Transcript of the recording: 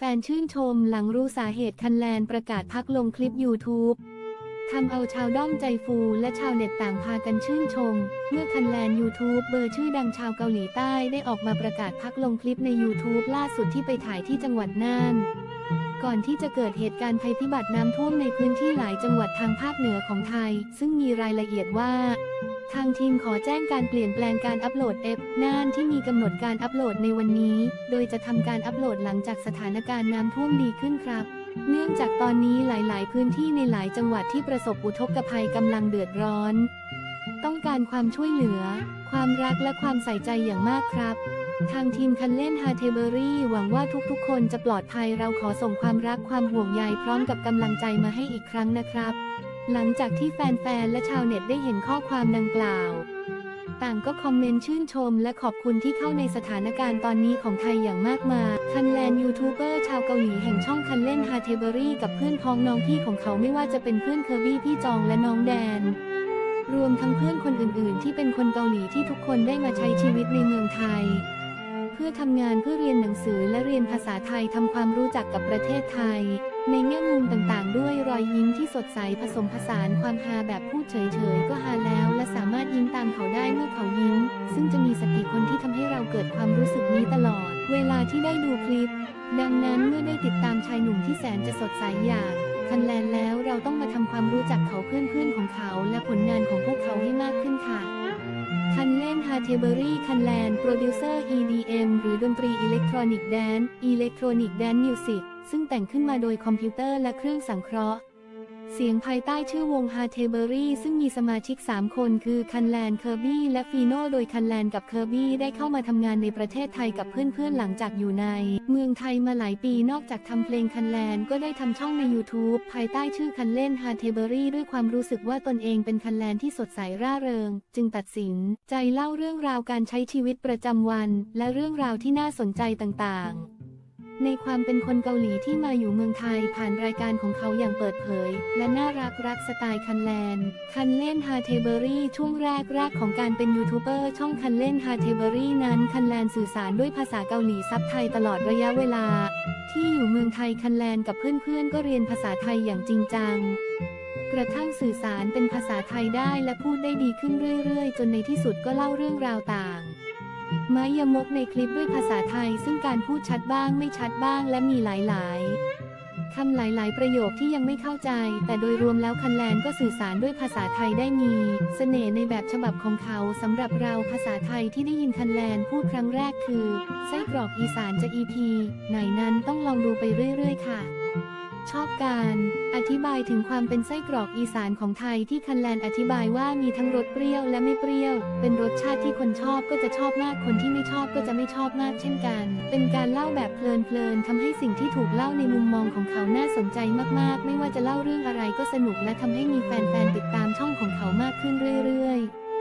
ฟนๆ ชื่นชมหลังรู้สาเหตุคันแลนประกาศพักลงคลิป YouTube ทำเอาชาวด้อมใจฟูและชาวเน็ตต่างพากันชื่นชม เมื่อคันแลน YouTube เบอร์ชื่อดังชาวเกาหลีใต้ได้ออกมาประกาศพักลงคลิปใน YouTube ล่าสุดที่ไปถ่ายที่จังหวัดน่าน ก่อนที่จะเกิดเหตุการณ์ภัยพิบัติน้ำท่วมในพื้นที่หลายจังหวัดทางภาคเหนือของไทย ซึ่งมีรายละเอียดว่า ทางทีมขอแจ้งการเปลี่ยนแปลงการอัปโหลดเอฟน่านที่มีกำหนดการอัปโหลดในวันนี้ โดยจะทำการอัปโหลดหลังจากสถานการณ์น้ำท่วมดีขึ้นครับ เนื่องจากตอนนี้หลาย ๆ พื้นที่ในหลายจังหวัดที่ประสบอุทกภัยกำลังเดือดร้อน ต้องการความช่วยเหลือ ความรักและความใส่ใจอย่างมากครับทางทีมคันเล่นฮาเทเบอรี่หวังว่าทุกๆ คนจะปลอดภัยเราขอส่งความรักความห่วงใยพร้อมกับกำลังใจมาให้อีกครั้งนะครับ หลังจากที่แฟนๆ และชาวเน็ตได้เห็นข้อความดังกล่าว ต่างก็คอมเมนต์ชื่นชมและขอบคุณที่เข้าในสถานการณ์ตอนนี้ของไทยอย่างมากมาย คันแลนยูทูบเบอร์ชาวเกาหลีแห่งช่องคันเล่นฮาเทเบอรี่กับเพื่อนพ้องน้องพี่ของเขาไม่ว่าจะเป็นเพื่อนเคอร์บี้พี่จองและน้องแดน รวมทั้งเพื่อนคนอื่นๆ ที่เป็นคนเกาหลีที่ทุกคนได้มาใช้ชีวิตในเมืองไทย เพื่อทำงานเพื่อเรียนหนังสือและเรียนภาษาไทยทำความรู้จักกับประเทศไทย ในแง่มุมต่างๆ ด้วยรอยยิ้มที่สดใสผสมผสานความฮาแบบพูดเฉยๆ ก็ฮาแล้ว และสามารถยิ้มตามเขาได้เมื่อเขายิ้ม ซึ่งจะมีสักกี่คนที่ทำให้เราเกิดความรู้สึกนี้ตลอด เวลาที่ได้ดูคลิป ดังนั้นเมื่อได้ติดตามชายหนุ่มที่แสนจะสดใสอย่างคันแลนแล้วเราต้องมาทำความรู้จักเขาเพื่อนๆของเขา และผลงานของพวกเขาให้มากขึ้นค่ะคันเล่นฮาเทเบอรี่คันแลนโปรดิวเซอร์ EDM หรือดนตรีอิเล็กทรอนิกส์แดนอิเล็กทรอนิกส์แดนมิวสิก ซึ่งแต่งขึ้นมาโดยคอมพิวเตอร์และเครื่องสังเคราะห์ เสียงภายใต้ชื่อวงฮาเทเบอรี่ซึ่งมีสมาชิก 3 คนคือคันแลนเคอร์บี้และฟีโนโดยคันแลนกับเคอร์บี้ได้เข้ามาทำงานในประเทศไทยกับเพื่อนๆหลังจากอยู่ใน เมืองไทยมาหลายปีนอกจากทำเพลงคันแลนก็ได้ทำช่องใน YouTube ภายใต้ชื่อคันเล่นฮาเทเบอรี่ด้วยความรู้สึกว่าตนเองเป็นคันแลนที่สดใสร่าเริง จึงตัดสิน ใจเล่าเรื่องราวการใช้ชีวิตประจำวัน และเรื่องราวที่น่าสนใจต่างๆ ในความเป็นคนเกาหลีที่มาอยู่เมืองไทยผ่านรายการของเขาอย่างเปิดเผย และน่ารักรักสไตล์คันแลนคันเล่นฮาเทเบอรี่ช่วงแรกแรกของการเป็นยูทูบเบอร์ช่องคันเล่นฮาเทเบอรี่นั้นคันแลนสื่อสารด้วยภาษาเกาหลีซับไทยตลอดระยะเวลา ที่อยู่เมืองไทยคันแลนกับเพื่อนๆ ก็เรียนภาษาไทยอย่างจริงจังกระทั่งสื่อสารเป็นภาษาไทยได้และพูดได้ดีขึ้นเรื่อยๆ จนในที่สุดก็เล่าเรื่องราวต่าง ไม้ยมกในคลิปด้วยภาษาไทย ซึ่งการพูดชัดบ้างไม่ชัดบ้างและมีหลายๆคำหลายๆ ประโยคที่ยังไม่เข้าใจ แต่โดยรวมแล้วคันแลนก็สื่อสารด้วยภาษาไทยได้มีเสน่ห์ในแบบฉบับของเขาสำหรับเราภาษาไทยที่ได้ยินคันแลนพูดครั้งแรกคือไส้กรอกอีสานจะ EP ไหนนั้นต้องลองดูไปเรื่อย ๆ ค่ะ ชอบการ อธิบายถึงความเป็นไส้กรอกอีสานของไทยที่คันแลนอธิบายว่ามีทั้งรสเปรี้ยวและไม่เปรี้ยว เป็นรสชาติที่คนชอบก็จะชอบมากคนที่ไม่ชอบก็จะไม่ชอบมากเช่นกัน เป็นการเล่าแบบเพลินๆทำให้สิ่งที่ถูกเล่าในมุมมองของเขาน่าสนใจมากๆ ไม่ว่าจะเล่าเรื่องอะไรก็สนุกและทำให้มีแฟนๆติดตามช่องของเขามากขึ้นเรื่อยๆ